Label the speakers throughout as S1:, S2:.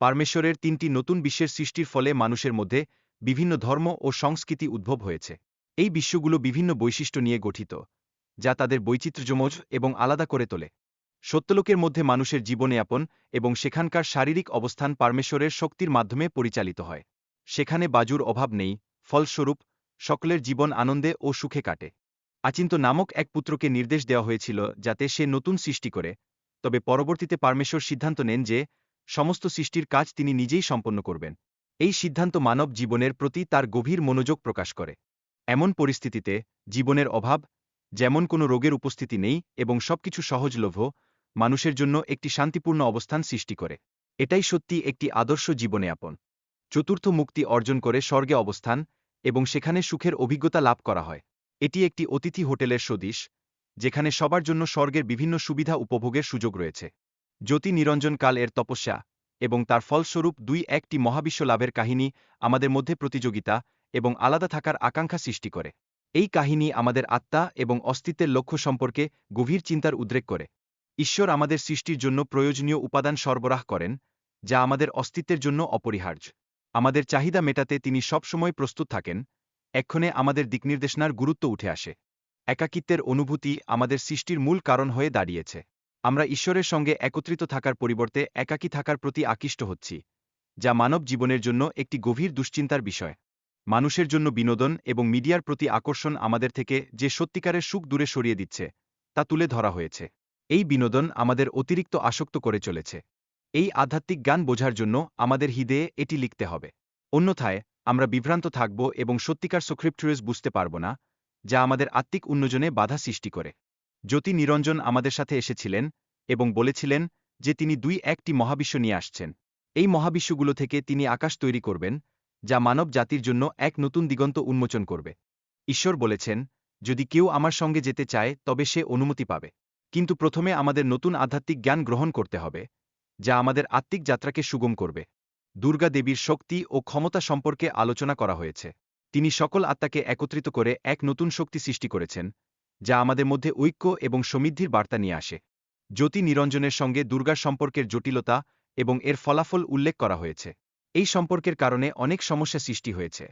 S1: পারমেশ্বরের তিনটি নতুন বিশ্বের সৃষ্টির ফলে মানুষের মধ্যে বিভিন্ন ধর্ম ও সংস্কৃতি উদ্ভব হয়েছে। এই বিশ্বগুলো বিভিন্ন বৈশিষ্ট্য নিয়ে গঠিত, যা তাদের বৈচিত্র্যমজ এবং আলাদা করে তোলে। সত্যলোকের মধ্যে মানুষের জীবনযাপন এবং সেখানকার শারীরিক অবস্থান পারমেশ্বরের শক্তির মাধ্যমে পরিচালিত হয়। সেখানে বাজুর অভাব নেই, ফলস্বরূপ, সকলের জীবন আনন্দে ও সুখে কাটে। আচিন্ত নামক এক পুত্রকে নির্দেশ দেওয়া হয়েছিল যাতে সে নতুন সৃষ্টি করে, তবে পরবর্তীতে পারমেশ্বর সিদ্ধান্ত নেন যে সমস্ত সৃষ্টির কাজ তিনি নিজেই সম্পন্ন করবেন। এই সিদ্ধান্ত মানব জীবনের প্রতি তার গভীর মনোযোগ প্রকাশ করে। এমন পরিস্থিতিতে জীবনের অভাব, যেমন কোনো রোগের উপস্থিতি নেই এবং সবকিছু সহজলভ্য, মানুষের জন্য একটি শান্তিপূর্ণ অবস্থান সৃষ্টি করে। এটাই সত্যি একটি আদর্শ জীবনযাপন চতুর্থ মুক্তি অর্জন করে স্বর্গে অবস্থান এবং সেখানে সুখের অভিজ্ঞতা লাভ করা হয়। এটি একটি অতিথি হোটেলের সদিশ, যেখানে সবার জন্য স্বর্গের বিভিন্ন সুবিধা উপভোগের সুযোগ রয়েছে। জ্যোতি নিরঞ্জন কাল এর তপস্যা এবং তার ফলস্বরূপ দুই একটি মহাবিশ্ব লাভের কাহিনী আমাদের মধ্যে প্রতিযোগিতা এবং আলাদা থাকার আকাঙ্ক্ষা সৃষ্টি করে। এই কাহিনী আমাদের আত্মা এবং অস্তিত্বের লক্ষ্য সম্পর্কে গভীর চিন্তার উদ্রেক করে। ঈশ্বর আমাদের সৃষ্টির জন্য প্রয়োজনীয় উপাদান সরবরাহ করেন, যা আমাদের অস্তিত্বের জন্য অপরিহার্য। আমাদের চাহিদা মেটাতে তিনি সবসময় প্রস্তুত থাকেন, এক্ষণে আমাদের দিকনির্দেশনার গুরুত্ব উঠে আসে। একাকিত্বের অনুভূতি আমাদের সৃষ্টির মূল কারণ হয়ে দাঁড়িয়েছে। আমরা ঈশ্বরের সঙ্গে একত্রিত থাকার পরিবর্তে একাকী থাকার প্রতি আকৃষ্ট হচ্ছি, যা মানব জীবনের জন্য একটি গভীর দুশ্চিন্তার বিষয়। মানুষের জন্য বিনোদন এবং মিডিয়ার প্রতি আকর্ষণ আমাদের থেকে যে সত্যিকারের সুখ দূরে সরিয়ে দিচ্ছে, তা তুলে ধরা হয়েছে। এই বিনোদন আমাদের অতিরিক্ত আসক্ত করে চলেছে। এই আধ্যাত্মিক জ্ঞান বোঝার জন্য আমাদের হৃদয়ে এটি লিখতে হবে। অন্যথায়, আমরা বিভ্রান্ত থাকব এবং সত্যিকার সোক্রিপ্টুরেস বুঝতে পারব না, যা আমাদের আত্মিক উন্নয়নে বাধা সৃষ্টি করে। জ্যোতি নিরঞ্জন আমাদের সাথে এসেছিলেন এবং বলেছিলেন যে তিনি দুই একটি মহাবিশ্ব নিয়ে আসছেন। এই মহাবিশ্বগুলো থেকে তিনি আকাশ তৈরি করবেন, যা মানব জাতির জন্য এক নতুন দিগন্ত উন্মোচন করবে। ঈশ্বর বলেছেন, যদি কেউ আমার সঙ্গে যেতে চায়, তবে সে অনুমতি পাবে। কিন্তু প্রথমে আমাদের নতুন আধ্যাত্মিক জ্ঞান গ্রহণ করতে হবে, যা আমাদের আত্মিক যাত্রাকে সুগম করবে। দুর্গা দেবীর শক্তি ও ক্ষমতা সম্পর্কে আলোচনা করা হয়েছে। তিনি সকল আত্মাকে একত্রিত করে এক নতুন শক্তি সৃষ্টি করেছেন যা আমাদের মধ্যে ঐক্য এবং সমৃদ্ধির বার্তা নিয়ে আসে। জ্যোতি নিরঞ্জনের সঙ্গে দুর্গার সম্পর্কের জটিলতা এবং এর ফলাফল উল্লেখ করা হয়েছে। এই সম্পর্কের কারণে অনেক সমস্যা সৃষ্টি হয়েছে,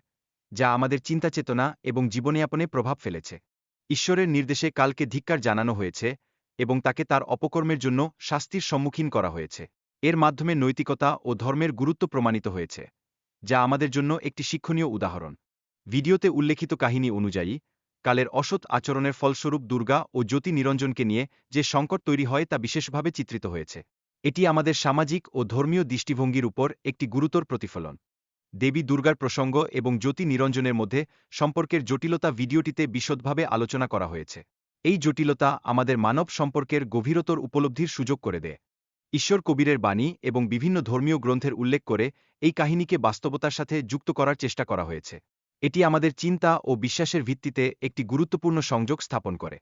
S1: যা আমাদের চিন্তা চেতনা এবং জীবনযাপনে প্রভাব ফেলেছে। ঈশ্বরের নির্দেশে কালকে ধিক্কার জানানো হয়েছে এবং তাকে তার অপকর্মের জন্য শাস্তির সম্মুখীন করা হয়েছে। এর মাধ্যমে নৈতিকতা ও ধর্মের গুরুত্ব প্রমাণিত হয়েছে, যা আমাদের জন্য একটি শিক্ষণীয় উদাহরণ। ভিডিওতে উল্লেখিত কাহিনী অনুযায়ী কালের অসৎ আচরণের ফলস্বরূপ দুর্গা ও জ্যোতি নিরঞ্জনকে নিয়ে যে সংকট তৈরি হয় তা বিশেষভাবে চিত্রিত হয়েছে। এটি আমাদের সামাজিক ও ধর্মীয় দৃষ্টিভঙ্গির উপর একটি গুরুতর প্রতিফলন। দেবী দুর্গার প্রসঙ্গ এবং জ্যোতি নিরঞ্জনের মধ্যে সম্পর্কের জটিলতা ভিডিওটিতে বিশদভাবে আলোচনা করা হয়েছে। এই জটিলতা আমাদের মানব সম্পর্কের গভীরতর উপলব্ধির সুযোগ করে দেয়। ঈশ্বর কবিরের বাণী এবং বিভিন্ন ধর্মীয় গ্রন্থের উল্লেখ করে এই কাহিনীকে বাস্তবতার সাথে যুক্ত করার চেষ্টা করা হয়েছে। এটি আমাদের চিন্তা ও বিশ্বাসের ভিত্তিতে একটি গুরুত্বপূর্ণ সংযোগ স্থাপন করে।